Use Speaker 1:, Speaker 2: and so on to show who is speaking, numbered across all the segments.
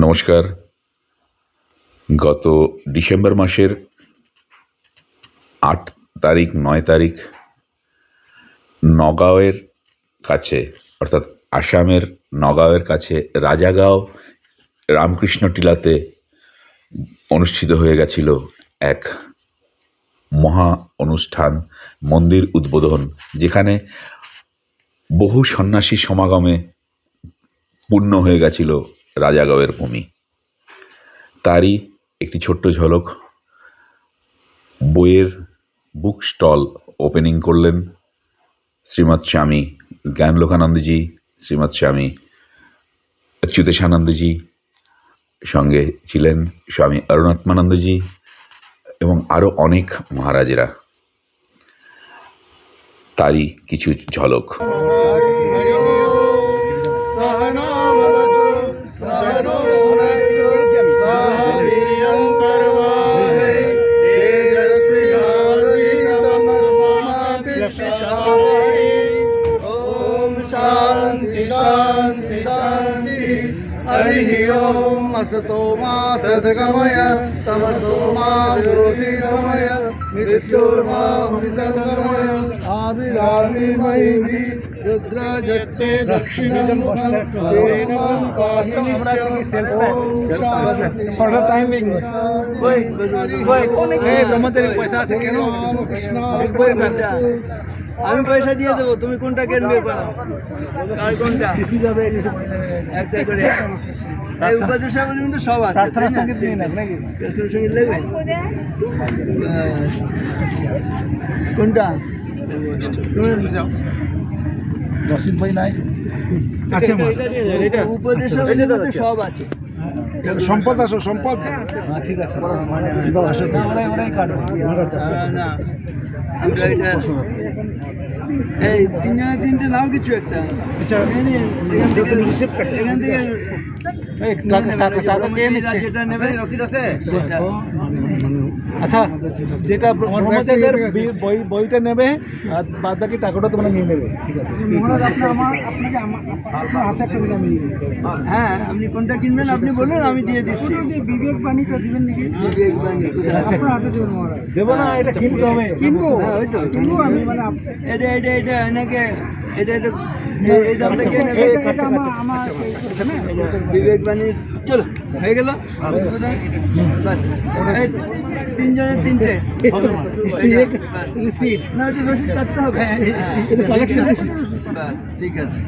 Speaker 1: নমস্কার। গত ডিসেম্বর মাসের আট তারিখ, নয় তারিখ নগাঁওয়ের কাছে, অর্থাৎ আসামের নগাঁওয়ের কাছে রাজাগাঁও রামকৃষ্ণ টিলাতে অনুষ্ঠিত হয়ে গেছিল এক মহা অনুষ্ঠান, মন্দির উদ্বোধন, যেখানে বহু সন্ন্যাসী সমাগমে পূর্ণ হয়ে গেছিল রাজাগাঁওয়ের ভূমি। তারই একটি ছোট্ট ঝলক বইয়ের বুক স্টল ওপেনিং করলেন শ্রীমৎ স্বামী জ্ঞানলোকানন্দজি, শ্রীমৎ স্বামী অচ্যুতেশানন্দজি সঙ্গে ছিলেন স্বামী অরুণাত্মানন্দজি এবং আরও অনেক মহারাজেরা। তারই কিছু ঝলক।
Speaker 2: हरिः ओम् असतो मा सद्गमय तमसो मा ज्योतिर्गमय मृत्युर्मामृतगमय आविराविर्मयि रुद्रजक्ते दक्षिणमुखं देवं पाहि
Speaker 3: Order timing.
Speaker 2: আমি পয়সা দিয়ে দেবো তুমি কোনটা কিনবে কোনটা? একটা করে। এই উপাদেশ কিন্তু সব আছে
Speaker 3: প্রার্থনা সংগীত নিয়ে নাকি?
Speaker 2: প্রার্থনা সংগীত নেবে? কোনটা?
Speaker 3: রসিদ ভাই নাই।
Speaker 2: আছে উপদেশ সব আছে।
Speaker 3: সম্পদ আসো সম্পদ। ঠিক আছে।
Speaker 2: এই তিনজনের তিনটে নাও কিছু একটা। নিন, এখান থেকে
Speaker 3: আচ্ছা। যেটা ব্রহ্মচারীদের বই- বই বইটা নেবে আর বাদ বাকি টাকাটা তোমরা নিয়ে নেবে। ঠিক আছে।
Speaker 2: দিলাম হ্যাঁ আপনি কোনটা কিনবেন আপনি বলুন আমি দিয়ে দিচ্ছি। বিবেক বাণীটা দিবেন নাকি? বিবেক বাণী।
Speaker 3: দেবো না এটা কিনতে হবে।
Speaker 2: কিনবো? হ্যাঁ ওই তো। কিনবো আমি মানে এটা এটা এটা এনেকে এটা এটা এই- দামটা কে নেবে বিবেক বাণী। চলো হয়ে গেল। বাস। তিনজনের তিনটে। রিসিট না এটা রসিদ কাটতে হবে। হ্যাঁ
Speaker 3: collection
Speaker 2: বাস ঠিক আছে।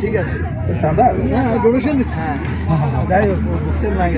Speaker 2: ঠিক আছে।
Speaker 3: চাঁদা
Speaker 2: হ্যাঁ। ডোনেশন হ্যাঁ
Speaker 3: যাই হোক বুকসের নাই